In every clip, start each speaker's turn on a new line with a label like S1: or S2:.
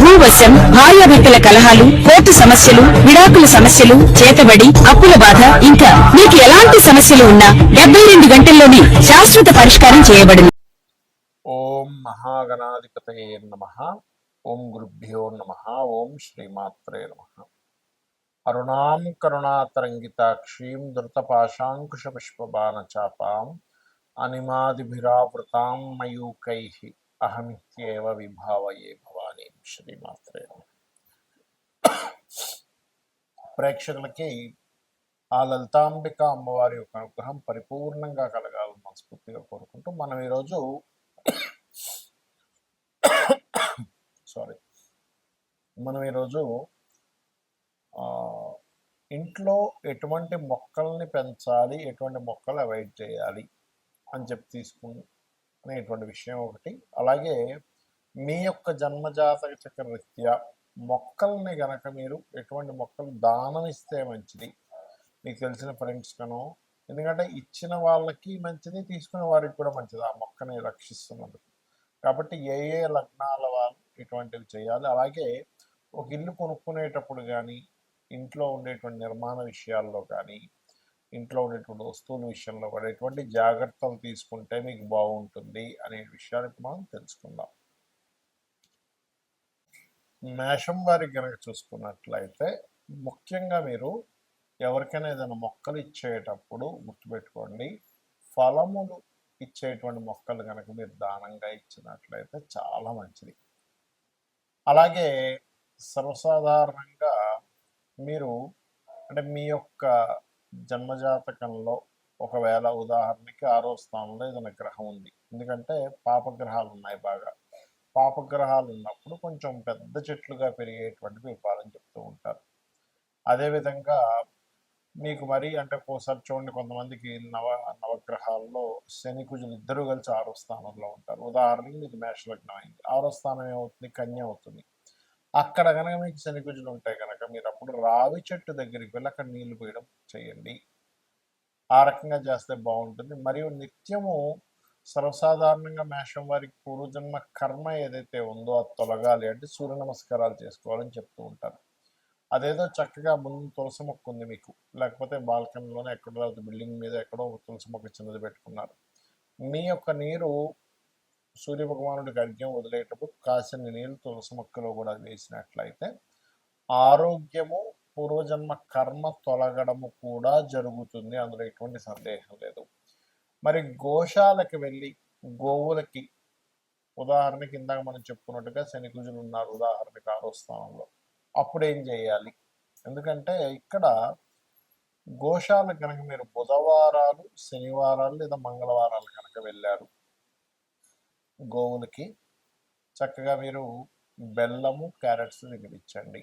S1: భూవశం భార్యాభర్తల కలహాలు కోర్టు సమస్యలు విడాకుల సమస్యలు చేతబడి అప్పుల బాధ ఇంకా మీకు ఎలాంటి సమస్యలు ఉన్నా డెబ్బై రెండు గంటల్లోనే శాశ్వత పరిష్కారం చేయబడింది.
S2: ఓం మహాగణాధిపతయే నమ. ఓం గురుభ్యో నమ. ఓం శ్రీమాత్రే నమ. అరుణాం కరుణాతరంగితాక్షీం ధృతపాశాంకుశపుష్పబాణచాపాం అనిమాదిభిరావృతాం మయూకై. అహమిత్యేవ విభావయే శ్రీమాత్రే ప్రేక్షకులకి ఆ లలితాంబిక అమ్మవారి యొక్క అనుగ్రహం పరిపూర్ణంగా కలగాలని మనస్ఫూర్తిగా కోరుకుంటూ మనం ఈరోజు సారీ మనం ఈరోజు ఇంట్లో ఎటువంటి మొక్కల్ని పెంచాలి ఎటువంటి మొక్కలు అవాయిడ్ చేయాలి అని చెప్పి తీసుకునేటువంటి విషయం ఒకటి అలాగే మీ యొక్క జన్మజాతక చక్ర రీత్యా మొక్కల్ని గనక మీరు ఎటువంటి మొక్కలు దానం ఇస్తే మంచిది. మీకు తెలిసిన ఫ్రెండ్స్ కను ఎందుకంటే ఇచ్చిన వాళ్ళకి మంచిది తీసుకునే వారికి కూడా మంచిది. ఆ మొక్కని రక్షిస్తున్నందుకు. కాబట్టి ఏ ఏ లగ్నాల వాళ్ళు ఇటువంటివి చేయాలి. అలాగే ఒక ఇల్లు కొనుక్కునేటప్పుడు కానీ ఇంట్లో ఉండేటువంటి నిర్మాణ విషయాల్లో కానీ ఇంట్లో ఉండేటువంటి వస్తువుల విషయంలో కూడా ఎటువంటి జాగ్రత్తలు తీసుకుంటే మీకు బాగుంటుంది అనే విషయానికి మనం తెలుసుకుందాం. మేషం వారికి కనుక చూసుకున్నట్లయితే ముఖ్యంగా మీరు ఎవరికైనా ఏదైనా మొక్కలు ఇచ్చేటప్పుడు గుర్తుపెట్టుకోండి ఫలములు ఇచ్చేటువంటి మొక్కలు కనుక మీరు దానంగా ఇచ్చినట్లయితే చాలా మంచిది. అలాగే సర్వసాధారణంగా మీరు అంటే మీ యొక్క జన్మజాతకంలో ఒకవేళ ఉదాహరణకి ఆరో స్థానంలో ఏదైనా గ్రహం ఉంది. ఎందుకంటే పాపగ్రహాలు ఉన్నాయి బాగా. పాపగ్రహాలు ఉన్నప్పుడు కొంచెం పెద్ద చెట్లుగా పెరిగేటువంటివి ఇవ్వాలని చెప్తూ ఉంటారు. అదేవిధంగా మీకు మరి అంటే ఒకసారి చూడండి కొంతమందికి నవ నవగ్రహాల్లో శని కుజులు ఇద్దరు కలిసి ఆరో స్థానంలో ఉంటారు. ఉదాహరణకి మీకు మేషలగ్నం అయింది. ఆరో స్థానం ఏమవుతుంది? కన్య అవుతుంది. అక్కడ కనుక మీకు శని కుజులు ఉంటాయి కనుక మీరు అప్పుడు రావి చెట్టు దగ్గరికి వెళ్ళి అక్కడ నీళ్ళు పోయడం చేయండి. ఆ రకంగా చేస్తే బాగుంటుంది. మరియు నిత్యము సర్వసాధారణంగా మేషం వారికి పూర్వజన్మ కర్మ ఏదైతే ఉందో అది తొలగాలి అంటే సూర్య నమస్కారాలు చేసుకోవాలని చెప్తూ ఉంటారు. అదేదో చక్కగా ముందు తులసి మొక్క ఉంది మీకు. లేకపోతే బాల్కనీలోనే ఎక్కడో బిల్డింగ్ మీద ఎక్కడో ఒక తులసి మొక్క చిన్నది పెట్టుకున్నారు. మీ యొక్క నీరు సూర్య భగవానుడికి అర్ఘ్యం వదిలేటప్పుడు కాసిన నీళ్ళు తులసి మొక్కలో కూడా వేసినట్లయితే ఆరోగ్యము పూర్వజన్మ కర్మ తొలగడము కూడా జరుగుతుంది. అందులో ఎటువంటి సందేహం లేదు. మరి గోశాలకు వెళ్ళి గోవులకి ఉదాహరణకి ఇందాక మనం చెప్పుకున్నట్టుగా శనికుజులు ఉన్నారు ఉదాహరణకి ఆరో స్థానంలో. అప్పుడు ఏం చేయాలి? ఎందుకంటే ఇక్కడ గోశాల కనుక మీరు బుధవారాలు శనివారాలు లేదా మంగళవారాలు కనుక వెళ్ళారు గోవులకి చక్కగా మీరు బెల్లము క్యారెట్స్ దగ్గర ఇచ్చండి.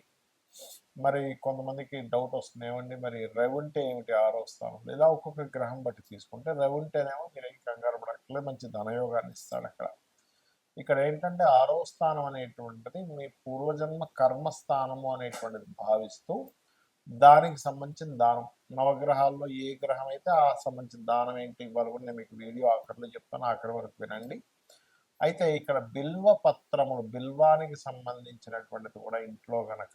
S2: మరి కొంతమందికి డౌట్ వస్తుంది ఏమండి మరి రెవుంటే ఏమిటి ఆరో స్థానం లేదా ఒక్కొక్క గ్రహం బట్టి తీసుకుంటే రెవుంటేనేమో మీరు ఏం కంగారు పడక్కలే మంచి ధనయోగాన్ని ఇస్తాడు అక్కడ. ఇక్కడ ఏంటంటే ఆరో స్థానం అనేటువంటిది మీ పూర్వజన్మ కర్మస్థానము అనేటువంటిది భావిస్తూ దానికి సంబంధించిన దానం. నవగ్రహాల్లో ఏ గ్రహం అయితే ఆ సంబంధించిన దానం ఏంటి ఇవ్వాలి కూడా నేను మీకు వీడియో అక్కడలో చెప్తాను అక్కడి వరకు వినండి. అయితే ఇక్కడ బిల్వ పత్రములు బిల్వానికి సంబంధించినటువంటిది కూడా ఇంట్లో గనక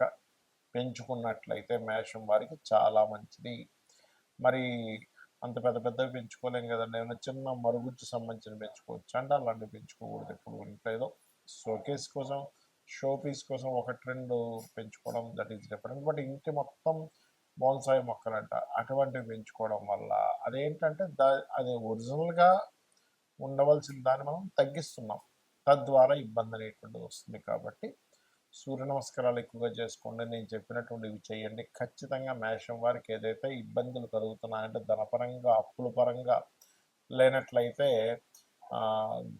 S2: పెంచుకున్నట్లయితే మేషం వారికి చాలా మంచిది. మరి అంత పెద్ద పెద్దవి పెంచుకోలేం కదండి. ఏమైనా చిన్న మరుగుజ్జు సంబంధించిన పెంచుకోవచ్చు అంటే అలాంటివి పెంచుకోకూడదు ఎప్పుడు ఇంట్లో ఏదో షోకేస్ కోసం షో పీస్ కోసం ఒకటి రెండు పెంచుకోవడం దట్ ఈస్ డిఫరెంట్ బట్ ఇంటి మొత్తం బోన్సాయి మొక్కలంట. అటువంటివి పెంచుకోవడం వల్ల అదేంటంటే దా అది ఒరిజినల్గా ఉండవలసిన దాన్ని మనం తగ్గిస్తున్నాం. తద్వారా ఇబ్బంది అనేటువంటిది వస్తుంది కాబట్టి సూర్య నమస్కారాలు ఎక్కువగా చేసుకోండి. నేను చెప్పినటువంటి ఇవి చేయండి. ఖచ్చితంగా మేషం వారికి ఏదైతే ఇబ్బందులు కలుగుతున్నాయంటే ధనపరంగా అప్పుల పరంగా లేనట్లయితే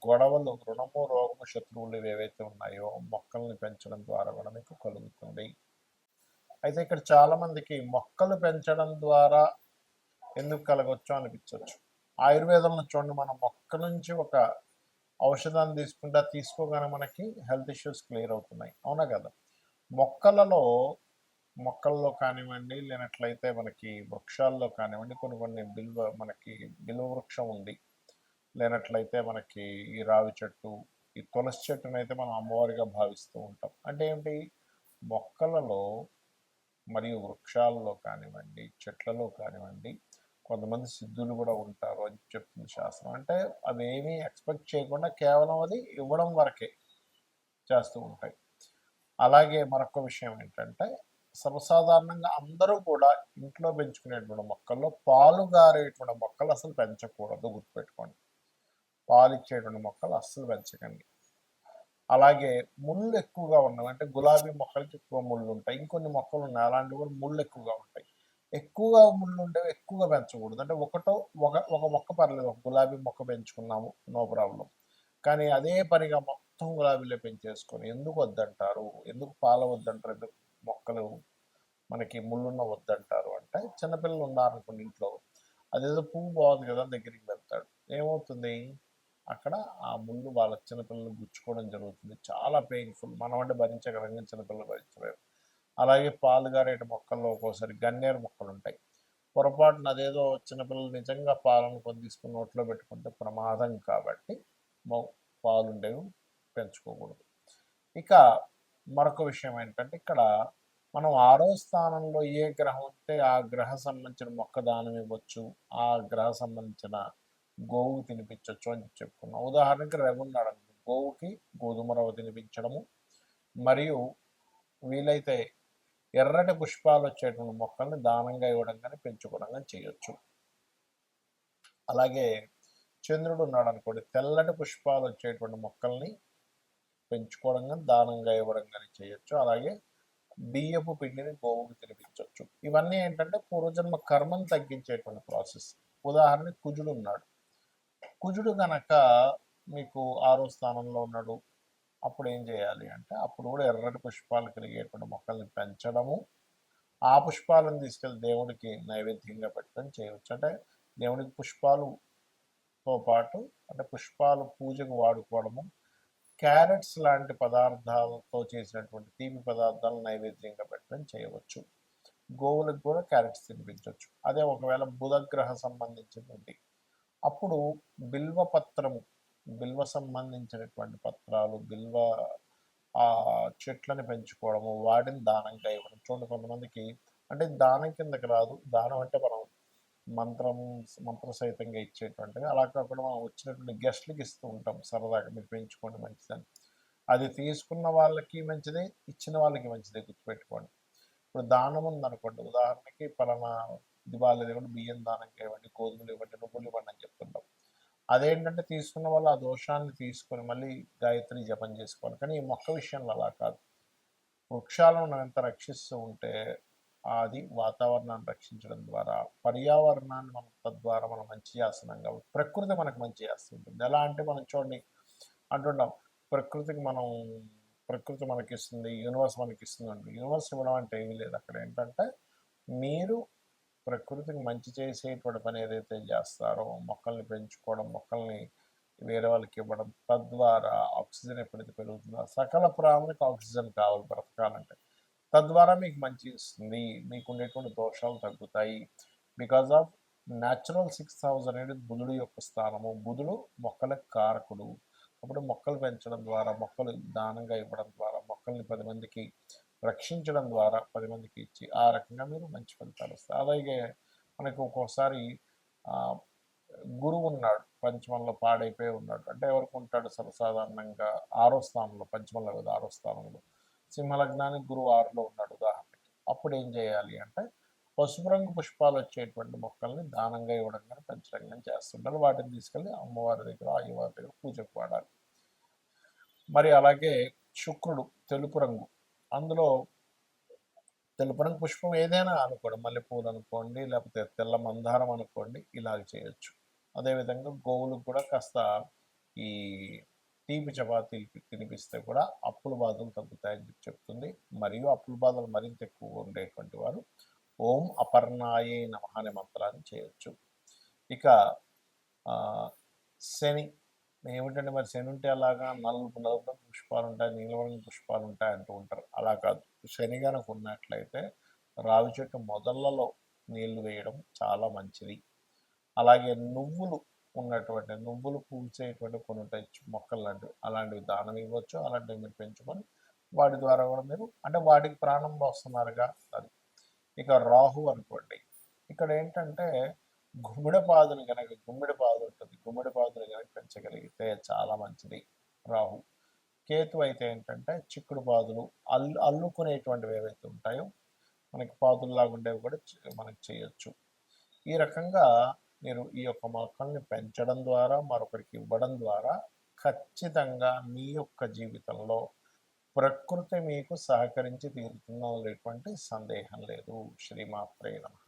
S2: గొడవలు రుణము రోగము శత్రువులు ఏవైతే ఉన్నాయో మొక్కల్ని పెంచడం ద్వారా కూడా మీకు కలుగుతుంది. అయితే ఇక్కడ చాలామందికి మొక్కలు పెంచడం ద్వారా ఎందుకు కలగొచ్చు అనిపించవచ్చు ఆయుర్వేదంలో చూడండి మనం మొక్క నుంచి ఒక ఔషధాన్ని తీసుకుంటా తీసుకోగానే మనకి హెల్త్ ఇష్యూస్ క్లియర్ అవుతున్నాయి. అవునా కదా? మొక్కలలో మొక్కల్లో కానివ్వండి లేనట్లయితే మనకి వృక్షాల్లో కానివ్వండి కొన్ని కొన్ని బిల్వ మనకి బిల్వ వృక్షం ఉంది. లేనట్లయితే మనకి ఈ రావి చెట్టు ఈ తులసి చెట్టును అయితే మనం అమ్మవారిగా భావిస్తూ ఉంటాం. అంటే ఏంటి? మొక్కలలో మరియు వృక్షాల్లో కానివ్వండి చెట్లలో కానివ్వండి కొంతమంది సిద్ధులు కూడా ఉంటారు అని చెప్తుంది శాస్త్రం. అంటే అవేమీ ఎక్స్పెక్ట్ చేయకుండా కేవలం అది ఇవ్వడం వరకే చేస్తూ ఉంటాయి. అలాగే మరొక విషయం ఏంటంటే సర్వసాధారణంగా అందరూ కూడా ఇంట్లో పెంచుకునేటువంటి మొక్కల్లో పాలు గారేటువంటి మొక్కలు అసలు పెంచకూడదు గుర్తుపెట్టుకోండి. పాలు ఇచ్చేటువంటి మొక్కలు అస్సలు పెంచకండి. అలాగే ముళ్ళు ఎక్కువగా ఉన్నవి అంటే గులాబీ మొక్కలకి ఎక్కువ ముళ్ళు ఉంటాయి. ఇంకొన్ని మొక్కలు ఉన్నాయి. అలాంటివి కూడా ముళ్ళు ఎక్కువగా ఉంటాయి. ఎక్కువగా ముళ్ళు ఉండేవి ఎక్కువగా పెంచకూడదు. అంటే ఒకటో ఒక ఒక మొక్క పర్లేదు. ఒక గులాబీ మొక్క పెంచుకున్నాము. No problem. కానీ అదే పనిగా మొత్తం గులాబీలే పెంచేసుకొని ఎందుకు వద్దంటారు? ఎందుకు పాల వద్దంటారు? ఎందుకు మొక్కలు మనకి ముళ్ళున్న వద్దంటారు? అంటే చిన్నపిల్లలు ఉన్నారనుకోండి ఇంట్లో. అదేదో పువ్వు బాగుంది కదా దగ్గరికి వెళ్తాడు. ఏమవుతుంది? అక్కడ ఆ ముళ్ళు వాళ్ళ చిన్నపిల్లలు గుచ్చుకోవడం జరుగుతుంది. చాలా పెయిన్ఫుల్ మనం అంటే భరించగలం చిన్నపిల్లలు భరించలేరు. అలాగే పాలుగారేటి మొక్కల్లో ఒక్కోసారి గన్నేరు మొక్కలు ఉంటాయి పొరపాటున అదేదో చిన్నపిల్లలు నిజంగా పాలను కొని తీసుకుని నోట్లో పెట్టుకుంటే ప్రమాదం కాబట్టి పాలుండేవి పాలు ఉండేవి పెంచుకోకూడదు. ఇక మరొక విషయం ఏంటంటే ఇక్కడ మనం ఆరో స్థానంలో ఏ గ్రహం ఉంటే ఆ గ్రహ సంబంధించిన మొక్క దానం ఇవ్వచ్చు ఆ గ్రహ సంబంధించిన గోవు తినిపించవచ్చు అని చెప్పుకున్నాం. ఉదాహరణకి రవి గోవుకి గోధుమ రవ్వ తినిపించడము మరియు వీలైతే ఎర్రటి పుష్పాలు వచ్చేటువంటి మొక్కల్ని దానంగా ఇవ్వడం కానీ పెంచుకోవడం కానీ చేయొచ్చు. అలాగే చంద్రుడు ఉన్నాడు అనుకోండి తెల్లటి పుష్పాలు వచ్చేటువంటి మొక్కల్ని పెంచుకోవడం కానీ దానంగా ఇవ్వడం కానీ చేయొచ్చు. అలాగే బియ్యపు పిండిని గోవుకి తినిపించవచ్చు ఇవన్నీ ఏంటంటే పూర్వజన్మ కర్మను తగ్గించేటువంటి ప్రాసెస్. ఉదాహరణకి కుజుడు ఉన్నాడు. కుజుడు గనక మీకు ఆరో స్థానంలో ఉన్నాడు అప్పుడు ఏం చేయాలి అంటే అప్పుడు కూడా ఎర్రటి పుష్పాలు కలిగేటువంటి మొక్కల్ని పెంచడము ఆ పుష్పాలను తీసుకెళ్ళి దేవుడికి నైవేద్యంగా పెట్టడం చేయవచ్చు. అంటే దేవుడికి పుష్పాలుతో పాటు అంటే పుష్పాలు పూజకు వాడుకోవడము క్యారెట్స్ లాంటి పదార్థాలతో చేసినటువంటి తీపి పదార్థాలను నైవేద్యంగా పెట్టడం చేయవచ్చు. గోవులకు కూడా క్యారెట్స్ తినిపించవచ్చు. అదే ఒకవేళ బుధగ్రహ సంబంధించినటువంటి అప్పుడు బిల్వపత్రము బిల్వ సంబంధించినటువంటి పత్రాలు బిల్వ ఆ చెట్లను పెంచుకోవడము వాటిని దానంగా ఇవ్వడం చూడండి కొంతమందికి అంటే దానం కిందకి రాదు. దానం అంటే మనం మంత్రం మంత్ర సహితంగా ఇచ్చేటువంటిది. అలా కాకుండా మనం వచ్చినటువంటి గెస్ట్లకి ఇస్తూ ఉంటాం. సరదాగా మీరు పెంచుకోండి మంచిదని. అది తీసుకున్న వాళ్ళకి మంచిదే ఇచ్చిన వాళ్ళకి మంచిదే గుర్తుపెట్టుకోండి. ఇప్పుడు దానం ఉందనుకోండి. ఉదాహరణకి పలానా దివాళీ ఇవ్వండి బియ్యం దానంగా ఇవ్వండి గోధుమలు ఇవ్వండి నువ్వులు ఇవ్వండి అని చెప్తుంటాం అదేంటంటే తీసుకున్న వాళ్ళు ఆ దోషాన్ని తీసుకొని మళ్ళీ గాయత్రి జపం చేసుకోవాలి. కానీ ఈ మొక్క విషయంలో అలా కాదు. వృక్షాలను మనం ఎంత రక్షిస్తూ ఉంటే అది వాతావరణాన్ని రక్షించడం ద్వారా పర్యావరణాన్ని మనం తద్వారా మనం మంచి చేస్తున్నాం కాబట్టి ప్రకృతి మనకు మంచి చేస్తుంటుంది ఎలా అంటే మనం చూడండి అంటుంటాం ప్రకృతికి మనం ప్రకృతి మనకి ఇస్తుంది యూనివర్స్ మనకి ఇస్తుంది అంటే యూనివర్స్ ఇవ్వడం అంటే ఏమీ లేదు. అక్కడ ఏంటంటే మీరు ప్రకృతికి మంచి చేసేటువంటి పని ఏదైతే చేస్తారో మొక్కల్ని పెంచుకోవడం మొక్కల్ని వేరే వాళ్ళకి ఇవ్వడం తద్వారా ఆక్సిజన్ ఎప్పుడైతే పెరుగుతుందో సకల ప్రాణులకు ఆక్సిజన్ కావాలి బ్రతకాలంటే. తద్వారా మీకు మంచి ఇస్తుంది మీకు ఉండేటువంటి దోషాలు తగ్గుతాయి. Because of natural six house అనేది బుధుడు యొక్క స్థానము. బుధుడు మొక్కలకు కారకుడు. అప్పుడు మొక్కలు పెంచడం ద్వారా మొక్కలు దానంగా ఇవ్వడం ద్వారా మొక్కల్ని పది మందికి రక్షించడం ద్వారా పది మందికి ఇచ్చి ఆ రకంగా మీరు మంచి ఫలితాలు వస్తాయి. అలాగే మనకు ఒక్కోసారి గురువు ఉన్నాడు పంచమంలో పాడైపోయి ఉన్నాడు. అంటే ఎవరికి ఉంటాడు సర్వసాధారణంగా ఆరో స్థానంలో పంచమంలో కదా ఆరో స్థానంలో. సింహలగ్నానికి గురువు ఆరులో ఉన్నాడు ఉదాహరణకి. అప్పుడు ఏం చేయాలి అంటే పసుపు రంగు పుష్పాలు వచ్చేటువంటి మొక్కల్ని దానంగా ఇవ్వడం కానీ పెంచడం కానీ చేస్తుంటారు వాటిని తీసుకెళ్ళి అమ్మవారి దగ్గర అయ్యవారి దగ్గర పూజకు వాడాలి. మరి అలాగే శుక్రుడు తెలుపు రంగు అందులో తెలుపు రంగు పుష్పం ఏదైనా అనుకోండి మల్లెపూలు అనుకోండి లేకపోతే తెల్ల మందారం అనుకోండి ఇలాగ చేయొచ్చు. అదేవిధంగా గోవులకు కూడా కాస్త ఈ తీపి చపాతీలు తినిపిస్తే కూడా అప్పుల బాధలు తగ్గుతాయని చెప్పి చెప్తుంది. మరియు అప్పుల బాధలు మరింత ఎక్కువ ఉండేటువంటి వారు ఓం అపర్ణాయే నమ అనే మంత్రాన్ని చేయొచ్చు. ఇక శని ఏమిటంటే మరి శని ఉంటే అలాగా నలుపు నలుపు పుష్పాలు ఉంటాయి నీలవర్ణ పుష్పాలు ఉంటాయి అంటూ ఉంటారు. అలా కాదు. శని కనుక ఉన్నట్లయితే రావి చెట్టు మొదళ్ళలో నీళ్ళు వేయడం చాలా మంచిది. అలాగే నువ్వులు ఉన్నటువంటి నువ్వులు పూసేటువంటి కొన్ని ఉంటాయి మొక్కలు లాంటివి. అలాంటివి దానం ఇవ్వచ్చు అలాంటివి మీరు పెంచుకొని వాటి ద్వారా కూడా మీరు అంటే వాటికి ప్రాణం పోస్తున్నారుగా అది. ఇక రాహు అనుకోండి. ఇక్కడ ఏంటంటే గుమ్మిడిపాదును కనుక గుమ్మిడిపాదు ఉంటుంది. గుమ్మిడిపాదును కనుక పెంచగలిగితే చాలా మంచిది. రాహు. కేతు అయితే ఏంటంటే చిక్కుడు పాదులు అల్లు అల్లుకునేటువంటివి ఏవైతే ఉంటాయో మనకి పాదుల్లాగా ఉండేవి కూడా మనకి చేయొచ్చు. ఈ రకంగా మీరు ఈ యొక్క మొక్కల్ని పెంచడం ద్వారా మరొకరికి ఇవ్వడం ద్వారా ఖచ్చితంగా మీ యొక్క జీవితంలో ప్రకృతి మీకు సహకరించి తీరుతుందనేటువంటి సందేహం లేదు. శ్రీమాత్రే నమ.